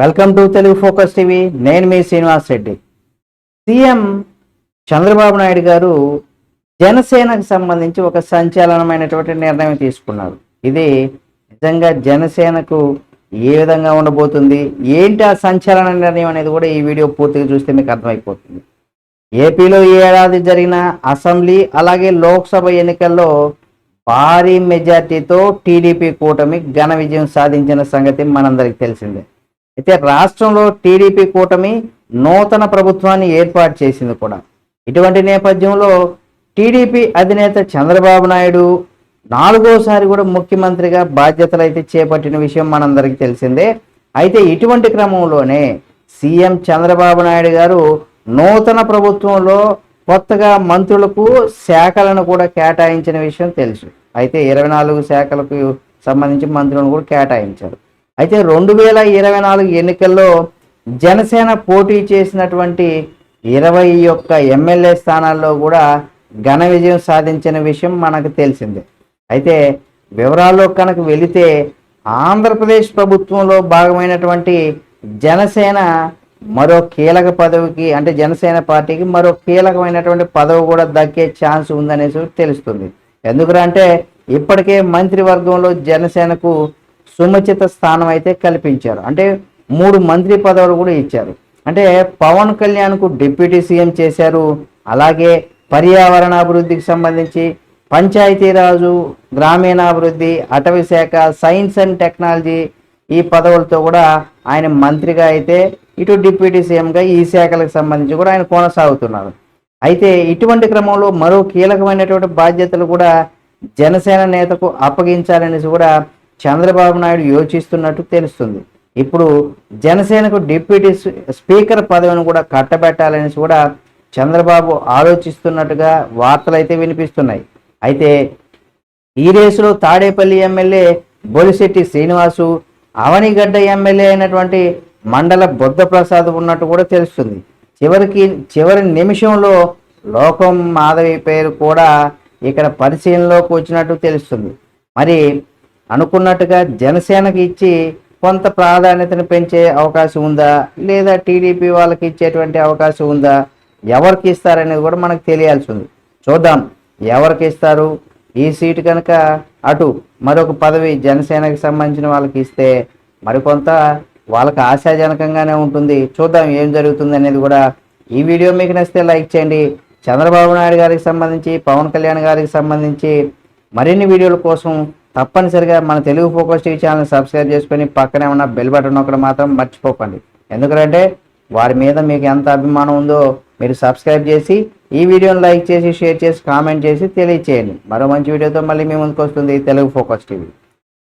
Welcome to Telugu focus TV. నేను మీ Srinivas Reddy. CM Chandrababu Naidu garu జనసేనకు సంబంధించి ఒక సంచలనమైనటువంటి నిర్ణయం తీసుకున్నారు. ఇది నిజంగా జనసేనకు ఏ విధంగా ఉండబోతుంది? ఏంటి ఆ సంచలన నిర్ణయం అనేది కూడా ఈ వీడియో పూర్తిగా చూస్తే మీకు అర్థమైపోతుంది. ఏపీలో ఈ ఏడాది జరిగిన అసెంబ్లీ అలాగే లోక్సభ ఎన్నికల్లో భారీ మెజార్టీతో టీడీపీ కూటమి ఘన విజయం సాధించిన సంగతి మనందరికీ తెలిసిందే. అయితే రాష్ట్రంలో టీడీపీ కూటమి నూతన ప్రభుత్వాన్ని ఏర్పాటు చేసింది కూడా. ఇటువంటి నేపథ్యంలో టీడీపీ అధినేత చంద్రబాబు నాయుడు నాలుగోసారి కూడా ముఖ్యమంత్రిగా బాధ్యతలు అయితే చేపట్టిన విషయం మనందరికీ తెలిసిందే. అయితే ఇటువంటి క్రమంలోనే సీఎం చంద్రబాబు నాయుడు గారు నూతన ప్రభుత్వంలో కొత్తగా మంత్రులకు శాఖలను కూడా కేటాయించిన విషయం తెలుసు. అయితే ఇరవై నాలుగు శాఖలకు సంబంధించి మంత్రులను కూడా కేటాయించారు. అయితే రెండు వేల ఇరవై నాలుగు ఎన్నికల్లో జనసేన పోటీ చేసినటువంటి ఇరవై ఒక్క ఎమ్మెల్యే స్థానాల్లో కూడా ఘన విజయం సాధించిన విషయం మనకు తెలిసిందే. అయితే వివరాల్లో కనుక వెళితే ఆంధ్రప్రదేశ్ ప్రభుత్వంలో భాగమైనటువంటి జనసేన మరో కీలక పదవికి అంటే జనసేన పార్టీకి మరో కీలకమైనటువంటి పదవి కూడా దక్కే ఛాన్స్ ఉందనేసి తెలుస్తుంది. ఎందుకంటే ఇప్పటికే మంత్రివర్గంలో జనసేనకు సుముచిత స్థానం అయితే కల్పించారు. అంటే మూడు మంత్రి పదవులు కూడా ఇచ్చారు. అంటే పవన్ కళ్యాణ్కు డిప్యూటీ సీఎం చేశారు. అలాగే పర్యావరణ అభివృద్ధికి సంబంధించి పంచాయతీరాజు గ్రామీణాభివృద్ధి అటవీ శాఖ సైన్స్ అండ్ టెక్నాలజీ ఈ పదవులతో కూడా ఆయన మంత్రిగా అయితే ఇటు డిప్యూటీ సీఎంగా ఈ శాఖలకు సంబంధించి కూడా ఆయన కొనసాగుతున్నారు. అయితే ఇటువంటి క్రమంలో మరో కీలకమైనటువంటి బాధ్యతలు కూడా జనసేన నేతకు అప్పగించాలనేసి కూడా చంద్రబాబు నాయుడు యోచిస్తున్నట్టు తెలుస్తుంది. ఇప్పుడు జనసేనకు డిప్యూటీ స్పీకర్ పదవిని కూడా కట్టబెట్టాలనేసి కూడా చంద్రబాబు ఆలోచిస్తున్నట్టుగా వార్తలు అయితే వినిపిస్తున్నాయి. అయితే ఈ రేసులో తాడేపల్లి ఎమ్మెల్యే బొలిశెట్టి శ్రీనివాసు అవనిగడ్డ ఎమ్మెల్యే అయినటువంటి మండల బుద్ధప్రసాద్ ఉన్నట్టు కూడా తెలుస్తుంది. చివరికి చివరి నిమిషంలో లోకం మాధవి పేరు కూడా ఇక్కడ పరిశీలనలోకి వచ్చినట్టు తెలుస్తుంది. మరి అనుకున్నట్టుగా జనసేనకి ఇచ్చి కొంత ప్రాధాన్యతను పెంచే అవకాశం ఉందా? లేదా టీడీపీ వాళ్ళకి ఇచ్చేటువంటి అవకాశం ఉందా? ఎవరికి ఇస్తారనేది కూడా మనకు తెలియాల్సి ఉంది చూద్దాం. ఎవరికి ఇస్తారు? ఈ సీటు కనుక అటు మరొక పదవి జనసేనకి సంబంధించిన వాళ్ళకి ఇస్తే మరికొంత వాళ్ళకి ఆశాజనకంగానే ఉంటుంది. చూద్దాం ఏం జరుగుతుంది అనేది కూడా ఈ వీడియో మీకు నచ్చితే లైక్ చేయండి. చంద్రబాబు నాయుడు గారికి సంబంధించి పవన్ కళ్యాణ్ గారికి సంబంధించి మరిన్ని వీడియోల కోసం తప్పనిసరిగా మన Telugu focus TV channel subscribe చేసుకొని పక్కనే ఉన్న బెల్ బటన్ ఒకటి మాత్రం మర్చిపోకండి. ఎందుకంటే వారి మీద మీకు ఎంత అభిమానం ఉందో మీరు సబ్స్క్రైబ్ చేసి ఈ వీడియోని లైక్ చేసి షేర్ చేసి కామెంట్ చేసి తెలియచేయండి. మరో మంచి వీడియోతో మళ్ళీ మీ ముందుకు వస్తుంది తెలుగు ఫోకస్ టీవీ.